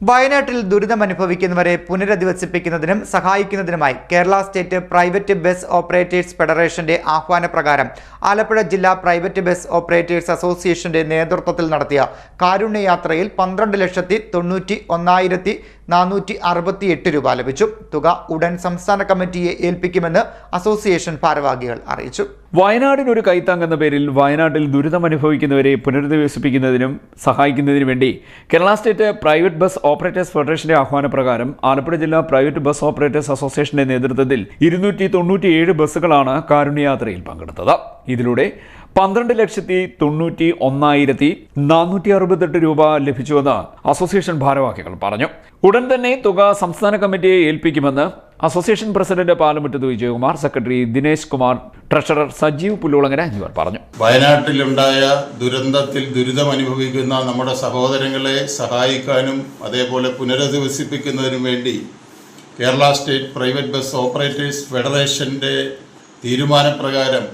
വയനാട്ടിൽ ദുരിതമനുഭവിക്കുന്നവരെ പുനരധിവസിപ്പിക്കുന്നതിനും സഹായിക്കുന്നതിനുമായി Kerala state private bus operators ഫെഡറേഷന്റെ ആഹ്വാനപ്രകാരം ആലപ്പുഴ ജില്ലാ പ്രൈവറ്റ് ബസ് ഓപ്പറേറ്റേഴ്സ് അസോസിയേഷന്റെ നേതൃത്വത്തിൽ നടത്തിയ കാരുണ്യയാത്രയിൽ പന്ത്രണ്ട് ലക്ഷത്തി തൊണ്ണൂറ്റി ഒന്നായിരത്തി നാനൂറ്റി അറുപത്തി എട്ട് രൂപ ലഭിച്ചു. തുക ഉടൻ സംസ്ഥാന കമ്മിറ്റിയെ ഏൽപ്പിക്കുമെന്ന് അസോസിയേഷൻ ഭാരവാഹികൾ അറിയിച്ചു. വയനാടിനൊരു കൈത്താങ് എന്ന പേരിൽ വയനാട്ടിൽ ദുരിതം അനുഭവിക്കുന്നവരെ പുനരധിവസിപ്പിക്കുന്നതിനും സഹായിക്കുന്നതിനു വേണ്ടി Kerala state private bus operators ഫെഡറേഷന്റെ ആഹ്വാനപ്രകാരം ആലപ്പുഴ ജില്ലാ പ്രൈവറ്റ് ബസ് ഓപ്പറേറ്റേഴ്സ് അസോസിയേഷന്റെ നേതൃത്വത്തിൽ ഇരുന്നൂറ്റി തൊണ്ണൂറ്റിയേഴ് ബസ്സുകളാണ് കാരുണ്യയാത്രയിൽ പങ്കെടുത്തത്. ഇതിലൂടെ പന്ത്രണ്ട് ലക്ഷത്തി തൊണ്ണൂറ്റി ഒന്നായിരത്തി നാനൂറ്റി അറുപത്തെട്ട് രൂപ ലഭിച്ചുവെന്ന് അസോസിയേഷൻ ഭാരവാഹികൾ പറഞ്ഞു. ഉടൻ തന്നെ തുക സംസ്ഥാന കമ്മിറ്റിയെ ഏൽപ്പിക്കുമെന്ന് association president Palamuttath Vijayakumar secretary Dinesh Kumar treasurer Sajeev Pullulangara എന്നിവർ പറഞ്ഞു. വയനാട്ടിലുണ്ടായ ദുരന്തത്തിൽ ദുരിതം അനുഭവിക്കുന്ന നമ്മുടെ സഹോദരങ്ങളെ സഹായിക്കാനും അതേപോലെ പുനരധിവസിപ്പിക്കുന്നതിനും വേണ്ടി Kerala state private bus operators ഫെഡറേഷന്റെ തീരുമാനപ്രകാരം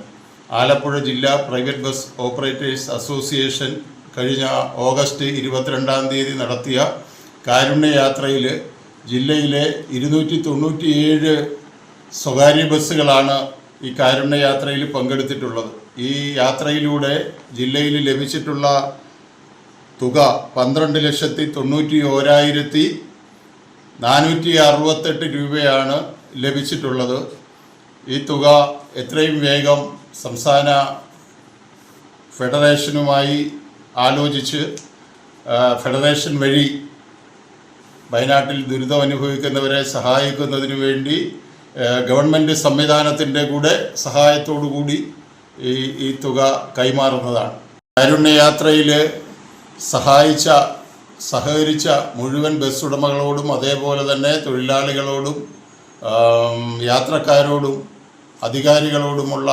ആലപ്പുഴ ജില്ലാ പ്രൈവറ്റ് ബസ് ഓപ്പറേറ്റേഴ്സ് അസോസിയേഷൻ കഴിഞ്ഞ ഓഗസ്റ്റ് ഇരുപത്തിരണ്ടാം തീയതി നടത്തിയ കാരുണ്യയാത്രയിൽ ജില്ലയിലെ ഇരുന്നൂറ്റി തൊണ്ണൂറ്റിയേഴ് സ്വകാര്യ ബസ്സുകളാണ് ഈ കാരുണ്യയാത്രയിൽ പങ്കെടുത്തിട്ടുള്ളത്. ഈ യാത്രയിലൂടെ ജില്ലയിൽ ലഭിച്ചിട്ടുള്ള തുക പന്ത്രണ്ട് ലക്ഷത്തി തൊണ്ണൂറ്റി ഓരായിരത്തി നാനൂറ്റി അറുപത്തെട്ട് രൂപയാണ് ലഭിച്ചിട്ടുള്ളത്. ഈ തുക എത്രയും വേഗം സംസ്ഥാന ഫെഡറേഷനുമായി ആലോചിച്ച് ഫെഡറേഷൻ വഴി വയനാട്ടിൽ ദുരിതം അനുഭവിക്കുന്നവരെ സഹായിക്കുന്നതിന് വേണ്ടി ഗവൺമെന്റ് സംവിധാനത്തിന്റെ കൂടെ സഹായത്തോടു കൂടി ഈ ഈ തുക കൈമാറുന്നതാണ്. കാരുണ്യയാത്രയിൽ സഹായിച്ച സഹകരിച്ച മുഴുവൻ ബസ് ഉടമകളോടും അതേപോലെ തന്നെ തൊഴിലാളികളോടും യാത്രക്കാരോടും അധികാരികളോടുമുള്ള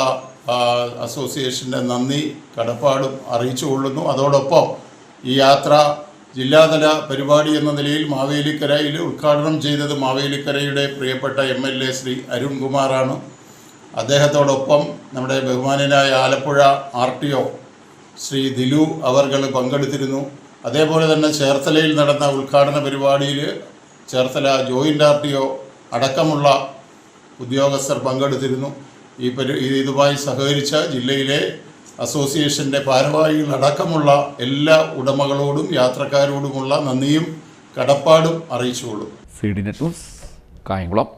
അസോസിയേഷന്റെ നന്ദി കടപ്പാടും അറിയിച്ചു കൊള്ളുന്നു അതോടൊപ്പം ഈ യാത്ര ജില്ലാതല പരിപാടി എന്ന നിലയിൽ മാവേലിക്കരയിൽ ഉദ്ഘാടനം ചെയ്തത് മാവേലിക്കരയുടെ പ്രിയപ്പെട്ട എം എൽ എ ശ്രീ അരുൺകുമാറാണ് അദ്ദേഹത്തോടൊപ്പം നമ്മുടെ ബഹുമാനനായ Alappuzha R T O Shri Dilu അവർകൾ പങ്കെടുത്തിരുന്നു. അതേപോലെ തന്നെ ചേർത്തലയിൽ നടന്ന ഉദ്ഘാടന പരിപാടിയിൽ Cherthala joint R T O അടക്കമുള്ള ഉദ്യോഗസ്ഥർ പങ്കെടുത്തിരുന്നു. ഈ പരി ഇതുമായി സഹകരിച്ച ജില്ലയിലെ അസോസിയേഷന്റെ ഭാരവാഹികൾ അടക്കമുള്ള എല്ലാ ഉടമകളോടും യാത്രക്കാരോടുമുള്ള നന്ദിയും കടപ്പാടും അറിയിച്ചുകൊള്ളും. കായംകുളം.